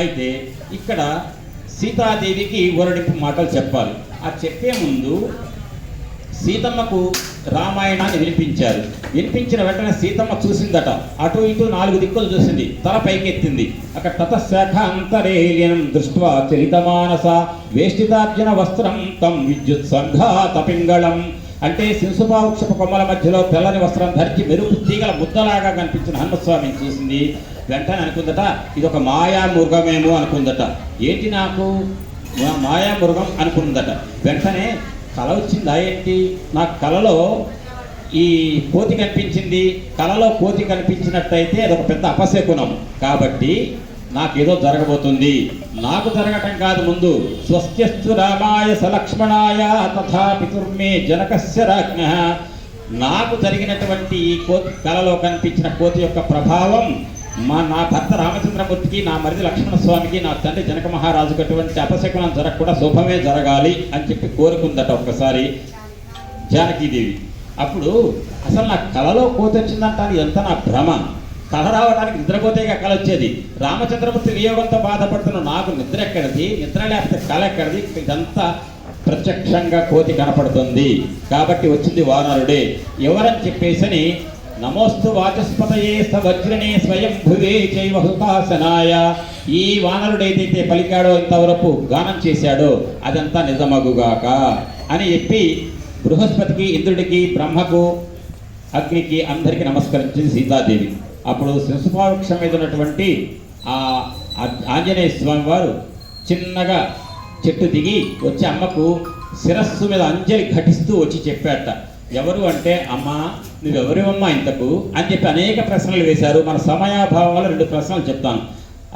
అయితే ఇక్కడ సీతాదేవికి ఊరడింపు మాటలు చెప్పాలి. ఆ చెప్పే ముందు సీతమ్మకు రామాయణాన్ని వినిపించారు. వినిపించిన వెంటనే సీతమ్మ చూసిందట. అటు ఇటు నాలుగు దిక్కులు చూసింది. తల పైకెత్తింది. అక్కడ తతశాఖ అంతరేయం దృష్ట్వా చరితమానస వేష్టితార్జున వస్త్రం తం విద్యుత్ సంఘాత పింగళం అంటే శిశుపావృక్షపు కొమ్మల మధ్యలో తెల్లని వస్త్రం ధరించి మెరుపు తీగల ముద్దలాగా కనిపించిన హనుమస్వామిని చూసింది? వెంటనే అనుకుందట ఇది ఒక మాయా మృగమేమో అనుకుందట. ఏంటి నాకు? మాయా మృగం అనుకుందట. వెంటనే కల వచ్చిందా ఏంటి? నాకు కలలో ఈ కోతి కనిపించింది. కలలో కోతి కనిపించినట్టయితే అదొక పెద్ద అపశకునం. కాబట్టి నాకేదో జరగబోతుంది. నాకు జరగటం కాదు ముందు. స్వస్త్యస్తు రామాయ సలక్ష్మణాయ తథా పితుర్మే జనకస్య రాజ్ఞ. నాకు జరిగినటువంటి ఈ కోతి కలలో కనిపించిన కోతి యొక్క ప్రభావం మా నా భర్త రామచంద్రమూర్తికి నా మరిది లక్ష్మణ స్వామికి నా తండ్రి జనక మహారాజుకు అటువంటి అపశకునం జరగకుండా శుభమే జరగాలి అని చెప్పి కోరుకుందట ఒక్కసారి జానకీదేవి. అప్పుడు అసలు నా కళలో కోతి వచ్చిందంటాను ఎంత నా భ్రమ. కళ రావడానికి నిద్రపోతే కళ వచ్చేది రామచంద్రమూర్తి వియోగంతో బాధపడుతున్న నాకు నిద్ర ఎక్కడిది నిద్ర లేకపోతే కళ ఎక్కడిది ఇదంతా ప్రత్యక్షంగా కోతి కనపడుతుంది. కాబట్టి వచ్చింది వానరుడే. ఎవరని చెప్పేసని నమోస్తు వాచస్పతయే స వజ్రనే స్వయం భువే చైవ హుతాసనాయ ఈ వానరుడు ఏదైతే పలికాడో ఇంతవరకు గానం చేశాడో అదంతా నిజమగుగాక అని చెప్పి బృహస్పతికి ఇంద్రుడికి బ్రహ్మకు అగ్నికి అందరికీ నమస్కరించింది సీతాదేవి. అప్పుడు శిశుపావృక్షం మీద ఉన్నటువంటి ఆ ఆంజనేయ స్వామి వారు చిన్నగా చెట్టు దిగి వచ్చి అమ్మకు శిరస్సు మీద అంజలి ఘటిస్తూ వచ్చి చెప్పాట ఎవరు అంటే అమ్మ నువ్వెవరివమ్మా ఇంతకు? అని చెప్పి అనేక ప్రశ్నలు వేశారు. మన సమయాభావం వల్ల రెండు ప్రశ్నలు చెప్తాను.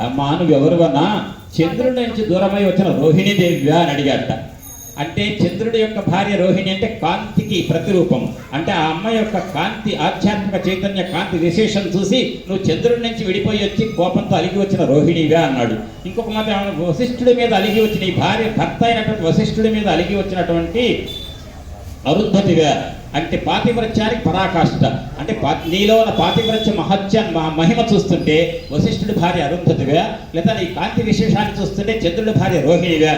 అమ్మా నువ్వెవరివన్నా? చంద్రుడి నుంచి దూరమై వచ్చిన రోహిణీదేవ్యా అని అడిగాట అంటే చంద్రుడి యొక్క భార్య రోహిణి అంటే కాంతికి ప్రతిరూపం. అంటే ఆ అమ్మ యొక్క కాంతి ఆధ్యాత్మిక చైతన్య కాంతి విశేషం చూసి నువ్వు చంద్రుడి నుంచి విడిపోయి వచ్చి కోపంతో అలిగి వచ్చిన రోహిణివే అన్నాడు. ఇంకొక మాట ఆమె వశిష్ఠుడి మీద అలిగి వచ్చిన ఈ భార్య భర్త అయినటువంటి వశిష్ఠుడి మీద అలిగి వచ్చినటువంటి అరుద్ధతివే అంటే పాతివ్రత్యానికి పరాకాష్ట. అంటే పా నీలో ఉన్న పాతివ్రత్య మహత్యం మా మహిమ చూస్తుంటే వశిష్ఠుడి భార్య అరుంధతిగా లేదా నీ కాంతి విశేషాన్ని చూస్తుంటే చంద్రుడి భార్య రోహిణివే.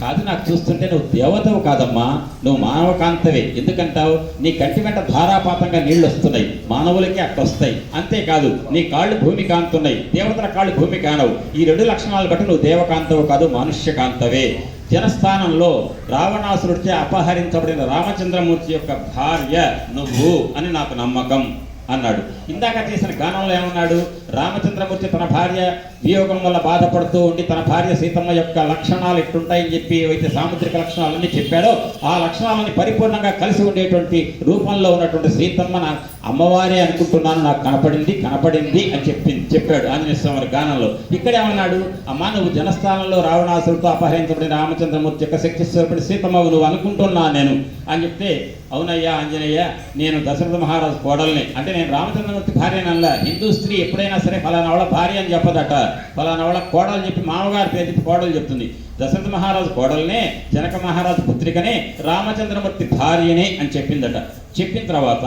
కాదు నాకు చూస్తుంటే నువ్వు దేవతవు కాదమ్మా. నువ్వు మానవకాంతవే. ఎందుకంటావు? నీ కంటి వెంట ధారాపాతంగా నీళ్ళు వస్తున్నాయి మానవులకి అట్ట వస్తాయి అంతేకాదు నీ కాళ్ళు భూమి కాంతున్నాయి. దేవతల కాళ్ళు భూమి కానవు. ఈ రెండు లక్షణాలు బట్టి నువ్వు దేవకాంతవు కాదు మనుష్యకాంతవే. జనస్థానంలో రావణాసురుడిచే అపహరించబడిన రామచంద్రమూర్తి యొక్క భార్య నువ్వు అని నాకు నమ్మకం. అన్నాడు. ఇందాక చేసిన గానంలో ఏమన్నాడు? రామచంద్రమూర్తి తన భార్య వియోగం వల్ల బాధపడుతూ ఉండి తన భార్య సీతమ్మ యొక్క లక్షణాలు ఎట్టుంటాయని చెప్పి అయితే సాముద్రిక లక్షణాలన్నీ చెప్పాడో ఆ లక్షణాలని పరిపూర్ణంగా కలిసి ఉండేటువంటి రూపంలో ఉన్నటువంటి సీతమ్మ నా అమ్మవారే అనుకుంటున్నాను నాకు కనపడింది కనపడింది అని చెప్పింది చెప్పాడు ఆంజనేయ స్వామి గానంలో. ఇక్కడ ఏమన్నాడు? అమ్మా నువ్వు జనస్థానంలో రావణాసులతో అపహరించబడిన రామచంద్రమూర్తి యొక్క శక్తి స్వరూపుడి సీతమ్మ నువ్వు అనుకుంటున్నా నేను అని చెప్తే అవునయ్యా ఆంజనేయ నేను దశరథ మహారాజు కోడల్ని. అంటే నేను రామచంద్రమూర్తి భార్యనల్ల. హిందూ స్త్రీ ఎప్పుడైనా సరే ఫలానా వాళ్ళ భార్య అని చెప్పదట. ఫలానా వాళ్ళ కోడలు చెప్పి మామగారి పేరు చెప్పి కోడలు చెప్తుంది. దశరథ మహారాజు కోడల్నే జనక మహారాజు పుత్రికనే రామచంద్రమూర్తి భార్యనే అని చెప్పిందట. చెప్పిన తర్వాత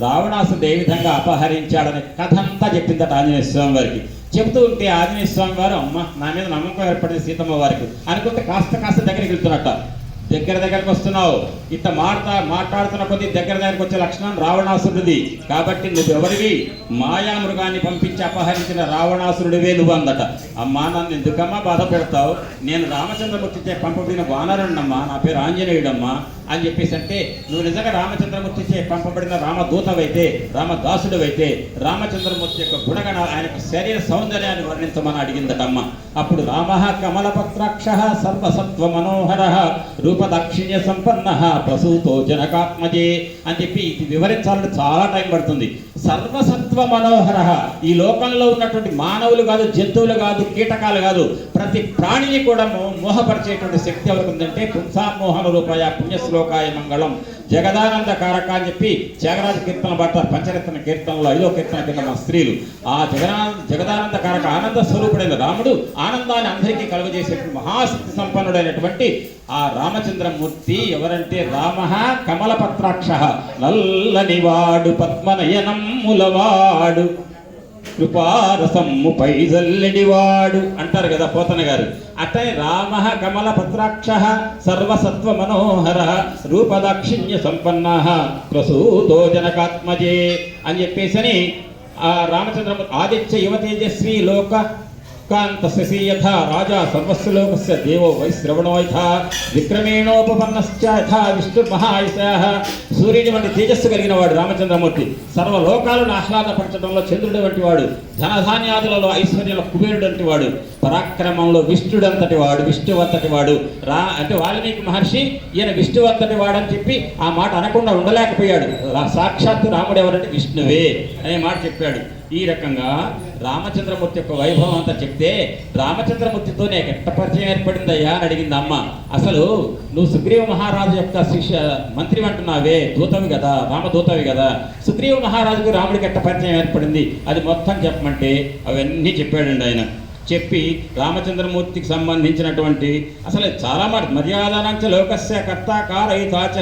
రావణాసుడు ఏ విధంగా అపహరించాడనే కథ అంతా చెప్పిందట ఆంజనేయ స్వామి వారికి చెబుతూ ఉంటే ఆంజనేయ స్వామి వారు అమ్మ నా మీద నమ్మకం ఏర్పడింది సీతమ్మ వారికి అనుకుంటే కాస్త కాస్త దగ్గరికి వెళ్తున్నట్ట. దగ్గర దగ్గరకు వస్తున్నావు. ఇంత మాట్లా మాట్లాడుతున్న కొద్ది దగ్గర దగ్గరకు వచ్చే లక్షణం రావణాసురుడిది. కాబట్టి నువ్వు ఎవరివి మాయా మృగాన్ని పంపించి అపహరించిన రావణాసురుడివే నువ్వు అందట అమ్మా నన్ను ఎందుకమ్మా బాధ పెడతావు? నేను రామచంద్రమూర్తి పంపబడిన వానరుణ్ణమ్మా. నా పేరు ఆంజనేయుడమ్మా. అని చెప్పేసి అంటే నువ్వు నిజంగా రామచంద్రమూర్తి చే పంపబడిన రామదూతవైతే అయితే రామచంద్రమూర్తి యొక్క గుణగణ ఆయన శరీర సౌందర్యాన్ని వర్ణించమని అడిగిందటమ్మ. అప్పుడు రామ కమలపత్రాక్ష సర్వసత్వ మనోహర రూపదాక్షిణ్య సంపన్న ప్రసూతో జనకాత్మజే అని చెప్పి ఇది వివరించాలంటే చాలా టైం పడుతుంది. సర్వసత్వ మనోహర ఈ లోకంలో ఉన్నటువంటి మానవులు కాదు జంతువులు కాదు కీటకాలు కాదు ప్రతి ప్రాణిని కూడా మోహపరిచేటువంటి శక్తి ఎవరికి ఉందంటే పుంసామోహన రూపాయ పుణ్యశ్లోకాయ మంగళం. జగదానంద కారక అని చెప్పి త్యాగరాజ కీర్తన పడతారు. పంచరత్న కీర్తనలో ఐదో కీర్తన కింద మన స్త్రీలు. ఆ జగదానంద జగదానంద కారక ఆనంద స్వరూపుడైన రాముడు ఆనందాన్ని అందరికీ కలుగజేసేటువంటి మహాశక్తి సంపన్నుడైనటువంటి ఆ రామచంద్రమూర్తి ఎవరంటే రామ కమలపత్రాక్ష. నల్లనివాడు పద్మనయనమ్ములవాడు కృపారసమ్ము పైజల్లెడివాడు అంటారు కదా పోతన గారు. అట్టని రామ కమల పత్రాక్ష సర్వసత్వ మనోహర రూపదాక్షిణ్య సంపన్న ప్రసూతో జనకాత్మజే అని చెప్పేసి ఆ రామచంద్రమూర్తి ఆదిత్య యువ తేజస్వి లోక కాంత యథా రాజా సర్వస్వ దేవో వైశ్రవణో యథా విక్రమేణోపపన్నశ్చ యథా విష్ణు సూర్యుని వంటి తేజస్సు కలిగిన వాడు రామచంద్రమూర్తి. సర్వలోకాలను ఆహ్లాదపరచడంలో చంద్రుడు వంటి వాడు ధనధాన్యాదులలో ఐశ్వర్యంలో కుబేరుడు వంటి వాడు పరాక్రమంలో విష్ణుడంతటి వాడు విష్ణువంతటి వాడు. రా అంటే వాల్మీకి మహర్షి ఈయన విష్ణువంతటి వాడని చెప్పి ఆ మాట అనకుండా ఉండలేకపోయాడు. సాక్షాత్తు రాముడు ఎవరంటే విష్ణువే అనే మాట చెప్పాడు. ఈ రకంగా రామచంద్రమూర్తి యొక్క వైభవం అంతా చెప్తే రామచంద్రమూర్తితో నీకు ఎట్ట పరిచయం ఏర్పడిందయ్యా అని అడిగింది అమ్మ. అసలు నువ్వు సుగ్రీవ మహారాజు యొక్క శిష్య మంత్రి అంటున్నావే దూతవి కదా రామదూతవి కదా. సుగ్రీవ మహారాజుకు రాముడికి ఎట్ట పరిచయం ఏర్పడింది? అది మొత్తం చెప్పమంటే అవన్నీ చెప్పాడండి ఆయన. చెప్పి రామచంద్రమూర్తికి సంబంధించినటువంటి అసలు చాలా మాట మర్యాదానంచ లోకస్య కర్త కారయితాచ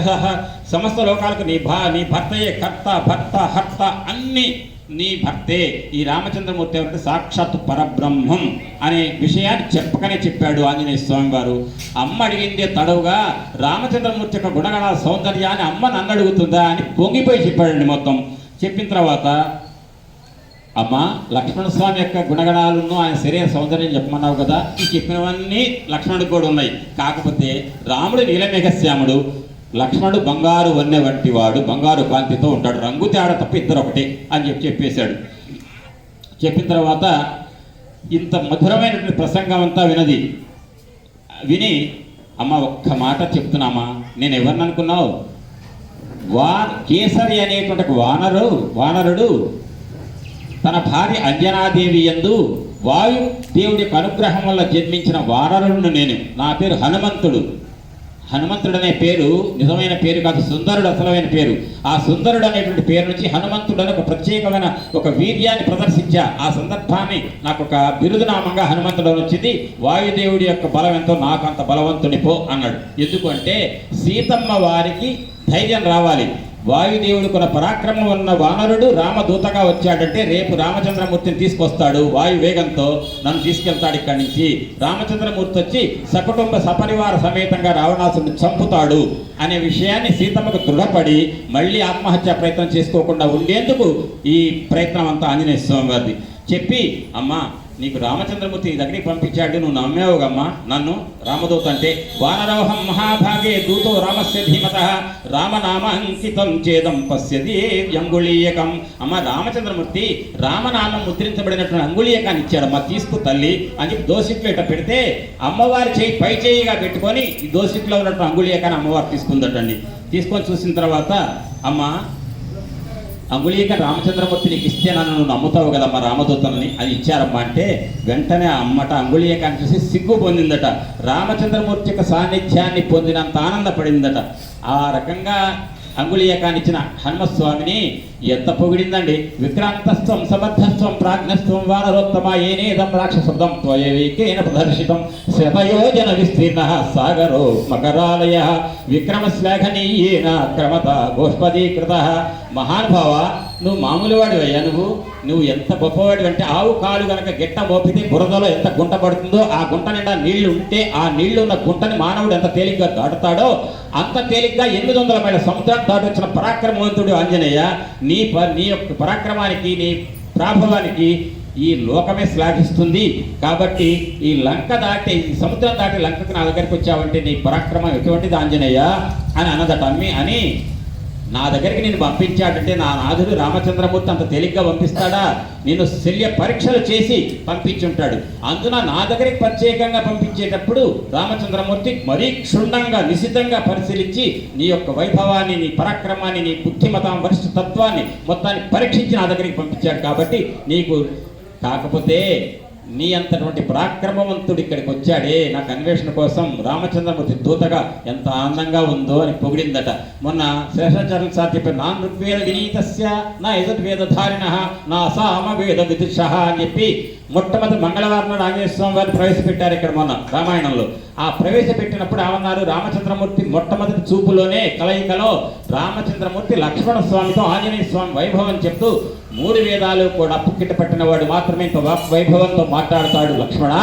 సమస్త లోకాలకు నీ భా నీ భర్తయే కర్త భర్త హర్త అన్ని నీ భర్తే ఈ రామచంద్రమూర్తి ఎవరంటే సాక్షాత్ పరబ్రహ్మం అనే విషయాన్ని చెప్పకనే చెప్పాడు ఆంజనేయ స్వామి వారు. అమ్మ అడిగిందే తడవుగా రామచంద్రమూర్తి యొక్క గుణగణాల సౌందర్యాన్ని అమ్మ నన్ను అడుగుతుందా అని పొంగిపోయి చెప్పాడండి మొత్తం. చెప్పిన తర్వాత అమ్మ లక్ష్మణ స్వామి యొక్క గుణగణాలను ఆయన శరీర సౌందర్యం చెప్పమన్నావు కదా ఈ చెప్పినవన్నీ లక్ష్మణుడికి కూడా ఉన్నాయి. కాకపోతే రాముడు నీలమేఘశ్యాముడు లక్ష్మణుడు బంగారు వన్నె వంటి వాడు బంగారు కాంతితో ఉంటాడు. రంగు తేడా తప్ప ఇద్దరు ఒకటే అని చెప్పి చెప్పేశాడు. చెప్పిన తర్వాత ఇంత మధురమైనటువంటి ప్రసంగం అంతా వినది. విని అమ్మ ఒక్క మాట చెప్తున్నామా? నేను ఎవరిని అనుకున్నావు? వా కేసరి అనేటువంటి వానరు వానరుడు తన భార్య అంజనాదేవి యందు వాయు దేవుడి యొక్క అనుగ్రహం వల్ల జన్మించిన వానరుడు నేను. నా పేరు హనుమంతుడు. హనుమంతుడనే పేరు నిజమైన పేరు కాదు సుందరుడు అసలమైన పేరు. ఆ సుందరుడు అనేటువంటి పేరు నుంచి హనుమంతుడు ఒక ప్రత్యేకమైన ఒక వీర్యాన్ని ప్రదర్శించా. ఆ సందర్భాన్ని నాకు ఒక బిరుదునామంగా హనుమంతుడు వచ్చింది. వాయుదేవుడి యొక్క బలం ఎంతో నాకు అంత బలవంతుని పో అన్నాడు ఎందుకంటే సీతమ్మ వారికి ధైర్యం రావాలి. వాయుదేవుడు కొన పరాక్రమం ఉన్న వానరుడు రామదూతగా వచ్చాడంటే రేపు రామచంద్రమూర్తిని తీసుకొస్తాడు. వాయు వేగంతో నన్ను తీసుకెళ్తాడు ఇక్కడి నుంచి. రామచంద్రమూర్తి వచ్చి సకుటుంబ సపరివార సమేతంగా రావణాసుడిని చంపుతాడు అనే విషయాన్ని సీతమ్మకు దృఢపడి మళ్ళీ ఆత్మహత్య ప్రయత్నం చేసుకోకుండా ఉండేందుకు ఈ ప్రయత్నం అంతా ఆంజనేయ స్వామి వారిది చెప్పి అమ్మా నీకు రామచంద్రమూర్తి దగ్గరికి పంపించాడు నువ్వు నమ్మేవుగమ్మా. నన్ను రామదూత అంటే వానరోహం మహాభాగే దూతో రామస్య ధీమత రామనామ అంకితం చేదం పశ్యది అంగుళీయకం అమ్మ రామచంద్రమూర్తి రామనామం ముద్రించబడినటువంటి అంగుళీయకాన్ని ఇచ్చాడమ్మా తీసుకు తల్లి అని చెప్పి దోసిట్లో పెడితే అమ్మవారి చేయి పై చేయిగా పెట్టుకొని ఈ దోసిట్లో ఉన్నటువంటి అంగుళీయకాన్ని అమ్మవారు తీసుకుందటండి. తీసుకొని చూసిన తర్వాత అమ్మ అంగుళీక రామచంద్రమూర్తి నీకు ఇస్తే నన్ను నువ్వు నమ్ముతావు కదమ్మా రామదూతల్ని అది ఇచ్చారమ్మా అంటే వెంటనే అమ్మట అమ్మట అని చూసి సిగ్గు పొందిందట. రామచంద్రమూర్తి యొక్క సాన్నిధ్యాన్ని పొందినంత ఆనందపడిందట. ఆ రకంగా అంగుళీయకాన్ని ఇచ్చిన హనుమస్వామిని ఎంత పొగిడిందండి? విక్రాంతస్వం సమర్థస్వం ప్రాజ్ఞస్వం వానరోత్తమ ఏనేదం రాక్షసుదం త్వయవేకేన ప్రదర్శితం శతయోజన విస్తీర్ణ సాగరో మకరాలయ విక్రమశ్లాఘనీయేన క్రమత గోష్పదీకృత. మహానుభావ నువ్వు మామూలు వాడివయ్యా నువ్వు? నువ్వు ఎంత గొప్పవాడి అంటే ఆవు కాలు గనక గిట్ట మోపితే బురదలో ఎంత గుంట పడుతుందో ఆ గుంట నిండా నీళ్ళు ఉంటే ఆ నీళ్ళు ఉన్న గుంటని మానవుడు ఎంత తేలిగ్గా దాటుతాడో అంత తేలిగ్గా ఎనిమిది వందల మైళ్ళ సముద్రం దాటొచ్చిన పరాక్రమవంతుడు ఆంజనేయ నీ ప నీ యొక్క పరాక్రమానికి నీ ప్రాభవానికి ఈ లోకమే శ్లాఘిస్తుంది. కాబట్టి ఈ లంక దాటి ఈ సముద్రం దాటి లంకకు నా దగ్గరికి వచ్చావంటే నీ పరాక్రమం ఎటువంటిది ఆంజనేయ? అని అన్నదట. అమ్మి అని నా దగ్గరికి నేను పంపించాడంటే నా నాథుడు రామచంద్రమూర్తి అంత తేలిగ్గా పంపిస్తాడా? నేను శల్య పరీక్షలు చేసి పంపించుంటాడు. అందున నా దగ్గరికి ప్రత్యేకంగా పంపించేటప్పుడు రామచంద్రమూర్తి మరీ క్షుణ్ణంగా నిశితంగా పరిశీలించి నీ యొక్క వైభవాన్ని నీ పరాక్రమాన్ని నీ బుద్ధిమతం వరిష్ఠ తత్వాన్ని మొత్తాన్ని పరీక్షించి నా దగ్గరికి పంపించాడు కాబట్టి నీకు కాకపోతే నీ అంతటువంటి పరాక్రమవంతుడు ఇక్కడికి వచ్చాడే. నాకు అన్వేషణ కోసం రామచంద్రమూర్తి దూతగా ఎంత ఆనందంగా ఉందో అని పొగిడిందట. మొన్న శేషాచార్య సార్ చెప్పారు నా ఋగ్వేద వినీతస్య నా యజుర్వేదధారిణ నా సామ వేద విదుష అని చెప్పి మొట్టమొదటి మంగళవారం నాడు ఆంజనేయ స్వామి వారు ప్రవేశపెట్టారు ఇక్కడ మొన్న రామాయణంలో. ఆ ప్రవేశపెట్టినప్పుడు ఏమన్నారు? రామచంద్రమూర్తి మొట్టమొదటి చూపులోనే కలయికలో రామచంద్రమూర్తి లక్ష్మణ స్వామితో ఆంజనేయ స్వామి వైభవం చెప్తూ మూడు వేదాలు కూడా పుక్కిట పట్టిన వాడు మాత్రమే ఇంత వైభవంతో మాట్లాడతాడు లక్ష్మణ.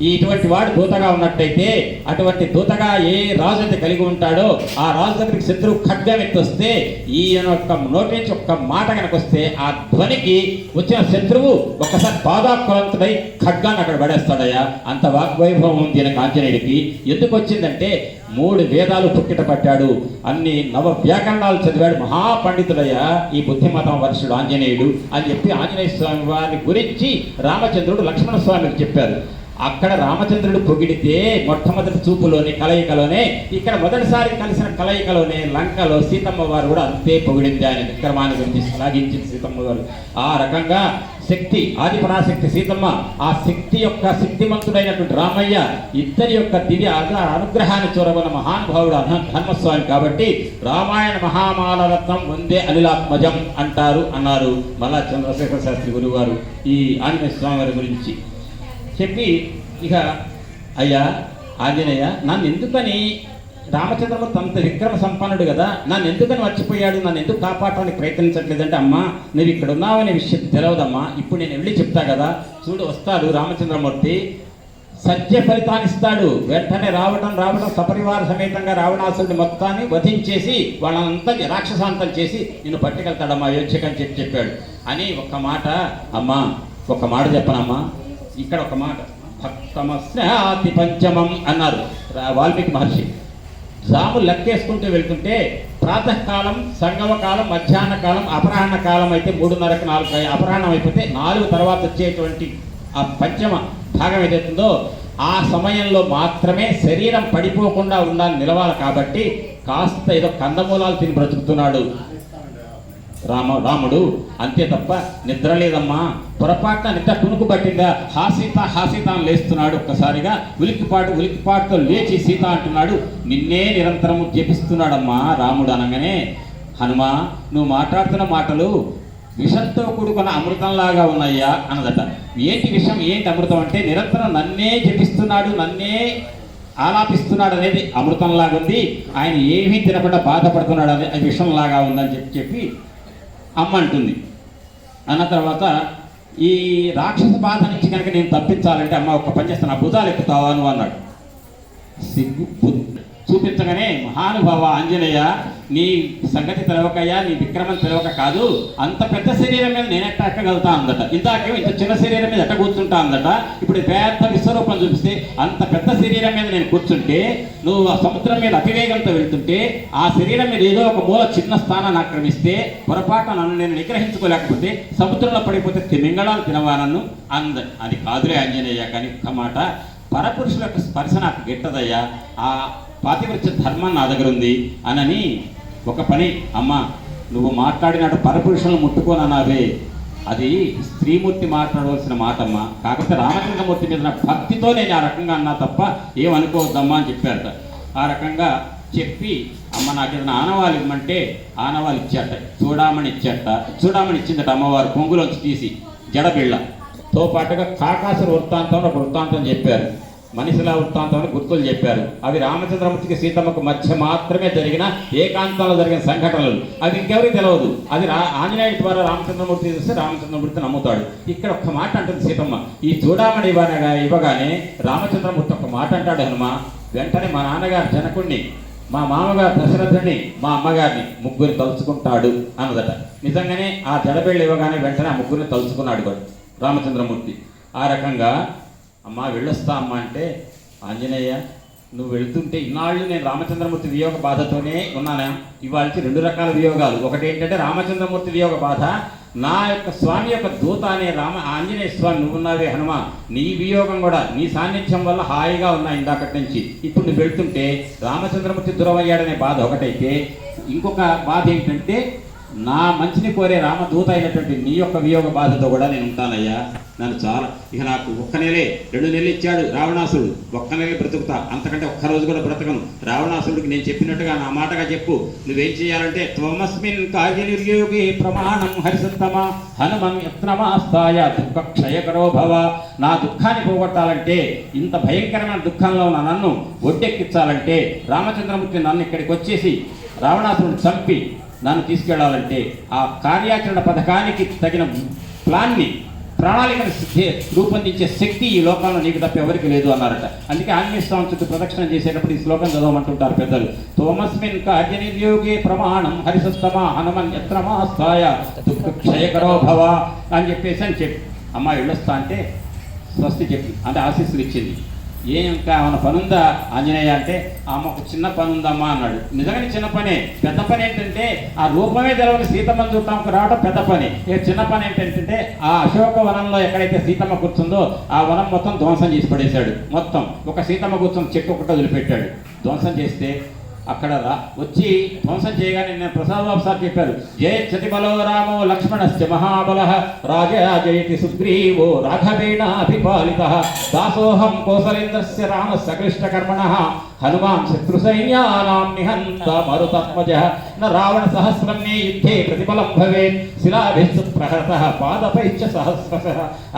ఇటువంటి వాడు దూతగా ఉన్నట్టయితే అటువంటి దూతగా ఏ రాజు అయితే కలిగి ఉంటాడో ఆ రాజు దగ్గరికి శత్రువు ఖడ్గం ఎత్తొస్తే ఈయన యొక్క నోటి నుంచి ఒక్క మాట కనుకొస్తే ఆ ధ్వనికి వచ్చిన శత్రువు ఒక్కసారి బాధాక్రాంతుడై ఖడ్గాన్ని అక్కడ పడేస్తాడయ్యా. అంత వాగ్వైభవం ఉంది ఈయన ఆంజనేయుడికి ఎందుకు వచ్చిందంటే మూడు వేదాలు పుట్టిట పట్టాడు. అన్ని నవ వ్యాకరణాలు చదివాడు మహాపండితుడయ్యా. ఈ బుద్ధిమతం వర్షుడు ఆంజనేయుడు అని చెప్పి ఆంజనేయ స్వామి వారి గురించి రామచంద్రుడు లక్ష్మణ స్వామికి చెప్పారు. అక్కడ రామచంద్రుడు పొగిడితే మొట్టమొదటి చూపులోనే కలయికలోనే ఇక్కడ మొదటిసారి కలిసిన కలయికలోనే లంకలో సీతమ్మ వారు కూడా అంతే పొగిడింది ఆయన విక్రమాన్ని గురించి శ్లాఘించింది సీతమ్మ వారు. ఆ రకంగా శక్తి ఆది పరాశక్తి సీతమ్మ ఆ శక్తి యొక్క శక్తిమంతుడైనటువంటి రామయ్య ఇద్దరి యొక్క దివ్య అనుగ్రహాన్ని చూరగొన్న మహానుభావుడు అన- ధర్మస్వామి కాబట్టి రామాయణ మహామాలరత్నం వందే అనిలాత్మజం అంటారు అన్నారు మళ్ళా చంద్రశేఖర శాస్త్రి గురువు గారు. ఈ ఆంజనేయ స్వామి వారి గురించి చెప్పి ఇక అయ్యా ఆంజనేయ నన్ను ఎందుకని రామచంద్రము అంత విక్రమ సంపన్నుడు కదా? నన్ను ఎందుకని మర్చిపోయాడు? నన్ను ఎందుకు కాపాడటానికి ప్రయత్నించట్లేదంటే అమ్మా నువ్వు ఇక్కడ ఉన్నావనే విషయం తెలియదమ్మా ఇప్పుడు నేను వెళ్ళి చెప్తా కదా. చూడు వస్తాడు రామచంద్రమూర్తి. సత్య ఫలితాన్ని ఇస్తాడు. వెంటనే రావడం రావడం సపరివార సమేతంగా రావణాసురుడి మొత్తాన్ని వధించేసి వాళ్ళంతా రాక్షసాంతం చేసి నిన్ను పట్టుకెళ్తాడమ్మా అయోధ్యకని చెప్పి చెప్పాడు. అని ఒక్క మాట అమ్మా ఒక మాట చెప్పనమ్మా. ఇక్కడ ఒక మాట. భక్తమస్యాతి పంచమం అన్నారు వాల్మీకి మహర్షి. జాము లెక్కేసుకుంటూ వెళ్తుంటే ప్రాతకాలం సంగమ కాలం మధ్యాహ్న కాలం అపరాహ్న కాలం అయితే మూడున్నరకు నాలుగు అపరాహ్నం అయిపోతే నాలుగు తర్వాత వచ్చేటువంటి ఆ పంచమ భాగం ఏదైతుందో ఆ సమయంలో మాత్రమే శరీరం పడిపోకుండా ఉండాలి నిలవాలి కాబట్టి కాస్త ఏదో కందమూలాలు తిని బ్రతుకుతున్నాడు. రామ రాముడు. అంతే తప్ప నిద్ర లేదమ్మా పొరపాటున నిద్ర తుణుకు పట్టిందా? హాసీత హాసీత అని లేస్తున్నాడు ఒక్కసారిగా. ఉలిక్కిపాటు ఉలిక్కిపాటుతో లేచి సీత అంటున్నాడు. నిన్నే నిరంతరము జపిస్తున్నాడమ్మా రాముడు అనగానే. హనుమా నువ్వు మాట్లాడుతున్న మాటలు విషంతో కూడుకున్న అమృతంలాగా ఉన్నాయా? అన్నదట. ఏంటి విషం? ఏంటి అమృతం అంటే నిరంతరం నన్నే జపిస్తున్నాడు నన్నే ఆలాపిస్తున్నాడు అనేది అమృతంలాగా ఉంది ఆయన ఏమీ తినకుండా బాధపడుతున్నాడు అనే అది విషంలాగా ఉందని చెప్పి చెప్పి అమ్మ అంటుంది. అన్న తర్వాత ఈ రాక్షస బాధ నుంచి కనుక నేను తప్పించాలంటే అమ్మ ఒక పని చేస్తాను భుజాలు ఎక్కుతావా నువ్వు అన్నాడు. సిగ్గు బుద్ధి. చూపించగానే మహానుభావ ఆంజనేయ నీ సంగతి తెలవకయ్యా నీ విక్రమం తెలవక కాదు అంత పెద్ద శరీరం మీద నేను ఎట్ట ఎక్కగలుగుతా అందట. ఇందాకేమో ఇంత చిన్న శరీరం మీద ఎట్ట కూర్చుంటా అందట. ఇప్పుడు పెద్ద విశ్వరూపం చూపిస్తే అంత పెద్ద శరీరం మీద నేను కూర్చుంటే నువ్వు ఆ సముద్రం మీద అతివేగంతో వెళ్తుంటే ఆ శరీరం మీద ఏదో ఒక మూల చిన్న స్థానాన్ని ఆక్రమిస్తే పొరపాటు నన్ను నేను నిగ్రహించుకోలేకపోతే సముద్రంలో పడిపోతే తిమింగళాలు తినవా నన్ను? అంద అది కాదులే ఆంజనేయ కానీ ఒక్క మాట. పరపురుషుల యొక్క స్పర్శ నాకు గిట్టదయ్యా. ఆ పాతివృత్య ధర్మం నా దగ్గర ఉంది అనని ఒక పని అమ్మ నువ్వు మాట్లాడినట్టు పరపురుషులను ముట్టుకోనన్నావే. అది స్త్రీమూర్తి మాట్లాడవలసిన మాట అమ్మ కాకపోతే రామచంద్రమూర్తి మీద నా భక్తితో నేను ఆ రకంగా అన్నా తప్ప ఏమనుకోవద్దమ్మా అని చెప్పారట. ఆ రకంగా చెప్పి అమ్మ నాకు ఏదైనా ఆనవాళ్ళు ఇవ్వమంటే ఆనవాళ్ళు ఇచ్చాట చూడమని ఇచ్చాట. చూడమని ఇచ్చిందట అమ్మవారు కొంగులోంచి తీసి జడబిళ్ళతో పాటుగా కాకాసుర వృత్తాంతం అని ఒక వృత్తాంతం చెప్పారు. మనిషిలా వృత్తాంతం గుర్తులు చెప్పారు. అవి రామచంద్రమూర్తికి సీతమ్మకు మధ్య మాత్రమే జరిగిన ఏకాంతంలో జరిగిన సంఘటనలు. అది ఇంకెవరికి తెలియదు అది రా ఆంజనేయుడి ద్వారా రామచంద్రమూర్తి చూస్తే రామచంద్రమూర్తి నమ్ముతాడు. ఇక్కడ ఒక్క మాట అంటుంది సీతమ్మ. ఈ చూడమని ఇవ్వనగా ఇవ్వగానే రామచంద్రమూర్తి ఒక మాట అంటాడు హనుమ. వెంటనే మా నాన్నగారు జనకుణ్ణి మా మామగారు దశరథుడిని మా అమ్మగారిని ముగ్గురిని తలుచుకుంటాడు అన్నదట. నిజంగానే ఆ జడబెళ్ళు ఇవ్వగానే వెంటనే ఆ ముగ్గురిని తలుచుకున్నాడు కూడా రామచంద్రమూర్తి. ఆ రకంగా అమ్మ వెళ్ళొస్తా అమ్మ అంటే ఆంజనేయ నువ్వు వెళ్తుంటే ఇన్నాళ్ళు నేను రామచంద్రమూర్తి వియోగ బాధతోనే ఉన్నానా? ఇవాళకి రెండు రకాల వియోగాలు. ఒకటి ఏంటంటే రామచంద్రమూర్తి వియోగ బాధ నా యొక్క స్వామి యొక్క దూత అనే రామ ఆంజనేయ స్వామి నువ్వు ఉన్నావే హనుమ. నీ వియోగం కూడా నీ సాన్నిధ్యం వల్ల హాయిగా ఉన్నా ఇందాకటి నుంచి. ఇప్పుడు నువ్వు వెళ్తుంటే రామచంద్రమూర్తి దూరమయ్యాడనే బాధ ఒకటైతే ఇంకొక బాధ ఏంటంటే నా మంచిని కోరే రామదూత అయినటువంటి నీ యొక్క వియోగ బాధతో కూడా నేను ఉంటానయ్యా. నన్ను చాలా ఇక నాకు ఒక్క నెలే రెండు నెలలు ఇచ్చాడు రావణాసుడు ఒక్క నెలే బ్రతుకుతా. అంతకంటే ఒక్క రోజు కూడా బ్రతకను. రావణాసుడికి నేను చెప్పినట్టుగా నా మాటగా చెప్పు. నువ్వేం చేయాలంటే త్వమస్మిన్ కార్యనిర్యోగి ప్రమాణం హరిసత్తమ హనుమం యత్నమాస్తాయ దుఃఖ క్షయకరో భవ. నా దుఃఖాన్ని పోగొట్టాలంటే ఇంత భయంకరమైన దుఃఖంలో ఉన్న నన్ను ఒడ్డెక్కించాలంటే రామచంద్రమూర్తి నన్ను ఇక్కడికి వచ్చేసి రావణాసురుని చంపి నన్ను తీసుకెళ్ళాలంటే ఆ కార్యాచరణ పథకానికి తగిన ప్లాన్ని ప్రణాళికను సిద్ధి రూపొందించే శక్తి ఈ లోకంలో నీకు తప్ప ఎవరికి లేదు అన్నారట. అందుకే ఆంజనేయ స్వామి చుట్టూ ప్రదక్షిణ చేసేటప్పుడు ఈ శ్లోకం చదవమంటుంటారు పెద్దలు. తోమస్మిన్ కార్యనిర్యోగే ప్రమాణం హరిసస్తమ హనుమన్ యత్రమాస్థాయ క్షయకరో భవ అని చెప్పేసి అని చెప్పి. అమ్మ వెళ్ళొస్తా అంటే స్వస్తి చెప్పి అంటే ఆశీస్సులు ఇచ్చింది. ఏం ఇంకా ఏమైనా పనుందా? ఆంజనేయ అంటే అమ్మ ఒక చిన్న పని ఉందమ్మా అన్నాడు. నిజంగానే చిన్న పనే. పెద్ద పని ఏంటంటే ఆ రూపమే తెలవని సీతమ్మ చూడటానికి రావడం పెద్ద పని. ఇక చిన్న పని ఏంటంటే ఆ అశోక వనంలో ఎక్కడైతే సీతమ్మ కూర్చుందో ఆ వనం మొత్తం ధ్వంసం చేసి పడేశాడు. మొత్తం. ఒక సీతమ్మ కూర్చొని చెట్టు ఒకటి వదిలిపెట్టాడు. ధ్వంసం చేస్తే అక్కడ వచ్చి ధ్వంసం చేయగానే నేను ప్రసాద్ బాబు సార్ చెప్పారు జయ చతిబలో రామో లక్ష్మణశ్చ మహాబల రాజా జయతి సుగ్రీవో రాఘవేణ అభిపాలిత దాసోహం కోసలేంద్రస్య రామ సకృష్ట కర్మణ హనుమాన్ శత్రు సైన్యానాం నిహంత మరుతత్మజ న రావణ సహస్రం మే యుద్ధే ప్రతిఫలం భవేత్ శిలాభిస్సు ప్రహరత పాదపైశ్చ సహస్రశ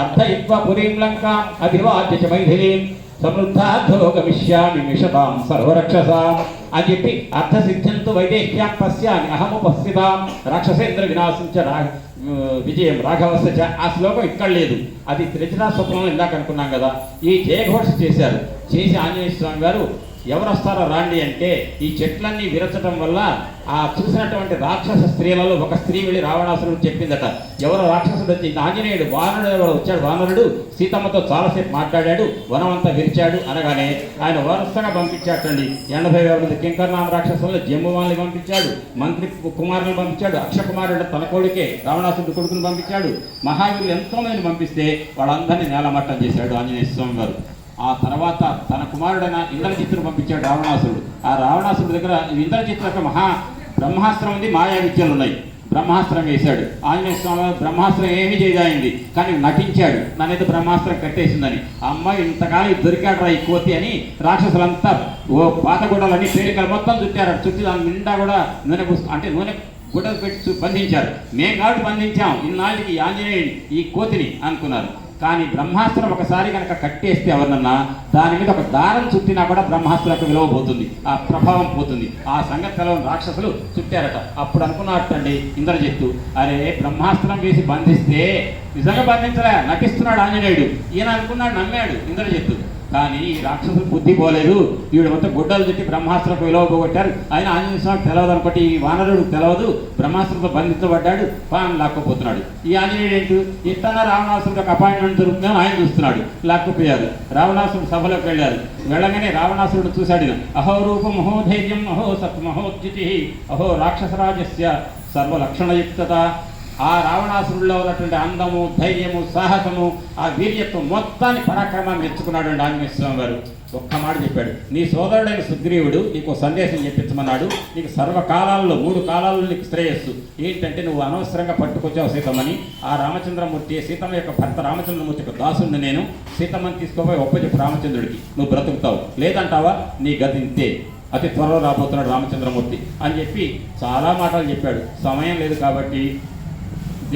అర్ధయిత్వ పురీం లంకాం అభివాద్య చ మైథిలీం సమృద్ధార్థో గమిష్యామి మిషతాం సర్వరక్షసాం. అని చెప్పి అర్థసిద్ధ్యంతో వైదేహ్యా పశ్యామి అహము పశ్యతాం రాక్షసేంద్ర వినాశించ రా విజయం రాఘవస్య చ. ఆ శ్లోకం ఇక్కడ లేదు. అది త్రిజనా స్వప్నంలో ఇందాక అనుకున్నాం కదా. ఈ జయఘోష చేశారు. చేసి ఆంజనేయ స్వామి గారు ఎవరు వస్తారో రాండి అంటే ఈ చెట్లన్నీ విరచడం వల్ల ఆ చూసినటువంటి రాక్షస స్త్రీలలో ఒక స్త్రీ వెళ్ళి రావణాసురుడు చెప్పిందట ఎవరో రాక్షసుడు వచ్చి ఆంజనేయుడు వానరుడు ఎవరో వచ్చాడు వానరుడు సీతమ్మతో చాలాసేపు మాట్లాడాడు వనమంతా విరిచాడు అనగానే ఆయన వరుసగా పంపించాటండి. ఎనభై వేల మంది కింకర్నామ రాక్షసుల్లో జంబువాన్ని పంపించాడు మంత్రి కుమారుని పంపించాడు అక్ష కుమారుడు తన కొడుకే రావణాసురుడు కొడుకుని పంపించాడు. మహావీరులు ఎంతోమందిని పంపిస్తే వాళ్ళందరినీ నేలమట్టం చేశాడు ఆంజనేయ స్వామి గారు ఆ తర్వాత తన కుమారుడైన ఇంద్రజిత్తును పంపించాడు రావణాసురుడు. ఆ రావణాసురుడి దగ్గర ఇంద్రజిత్తు యొక్క మహా బ్రహ్మాస్త్రం ఉంది మాయా విద్యలు ఉన్నాయి. బ్రహ్మాస్త్రం వేశాడు. ఆంజనేయ స్వామి బ్రహ్మాస్త్రం ఏమీ చేయదాయింది కానీ నటించాడు. నన్నైతే బ్రహ్మాస్త్రం కట్టేసిందని. ఆ అమ్మాయి ఇంతకాలం దొరికాడు రా ఈ కోతి అని రాక్షసులంతా ఓ పాత గుడ్డలన్నీ పేరికలు మొత్తం చుట్టారు చుట్టి దాని నిండా కూడా నూనె అంటే నూనె గుడ్డలు పెట్టి బంధించారు. మేము కాబట్టి బంధించాం. ఇన్నాళ్ళకి ఆంజనేయుడి ఆంజనేయుని ఈ కోతిని అనుకున్నారు. కానీ బ్రహ్మాస్త్రం ఒకసారి కనుక కట్టేస్తే ఎవరినన్నా దాని మీద ఒక దారం చుట్టినా కూడా బ్రహ్మాస్త్రకు విలువ పోతుంది. ఆ ప్రభావం పోతుంది. ఆ సంగతి రాక్షసులు చుట్టారట. అప్పుడు అనుకున్నట్టండి ఇంద్రజిత్తు. అరే బ్రహ్మాస్త్రం వేసి బంధిస్తే నిజంగా బంధించలే నటిస్తున్నాడు ఆంజనేయుడు. ఈయన అనుకున్నాడు నమ్మాడు ఇంద్రజిత్తు. కానీ ఈ రాక్షసులు బుద్ధి పోలేదు. వీడు మొత్తం గుడ్డలు తిట్టి బ్రహ్మాస్త్రకు విలువ పోగొట్టారు. ఆయన ఆంజనేయ స్వామికి తెలవదు అనుకోటి ఈ వానరుడు తెలవదు. బ్రహ్మాస్త్రంతో బంధించబడ్డాడు. పాన్ లాక్కపోతున్నాడు. ఈ ఆంజనేయుడు ఏంటి? ఇతన రావణాసురుడు ఒక అపాయింట్మెంట్ దొరుకుతుందని ఆయన చూస్తున్నాడు. లాక్కుపోయారు. రావణాసురుడు సభలోకి వెళ్ళారు. వెళ్ళగానే రావణాసురుడు చూశాడు అహో రూపం అహో ధైర్యం అహో సత్ మహోద్యుతి అహో రాక్షసరాజస్య సర్వలక్షణయుక్త ఆ రావణాసురుడిలో ఉన్నటువంటి అందము ధైర్యము సాహసము ఆ వీర్యత్వం మొత్తాన్ని పరాక్రమాన్ని మెచ్చుకున్నాడు అండి ఆంజనేయ గారు. ఒక్క మాట చెప్పాడు. నీ సోదరుడైన సుగ్రీవుడు నీకు సందేశం చెప్పించమన్నాడు నీకు సర్వకాలాల్లో మూడు కాలాల్లో నీకు శ్రేయస్సు. ఏంటంటే నువ్వు అనవసరంగా పట్టుకొచ్చావు సీతమ్మని. ఆ రామచంద్రమూర్తి సీతమ్మ యొక్క భర్త రామచంద్రమూర్తి యొక్క దాసుని నేను సీతమ్మని తీసుకోపోయి ఒప్పచెప్పు రామచంద్రుడికి. నువ్వు బ్రతుకుతావు. లేదంటావా? నీ గతి ఇంతే. అతి త్వరలో రాబోతున్నాడు రామచంద్రమూర్తి. అని చెప్పి చాలా మాటలు చెప్పాడు. సమయం లేదు కాబట్టి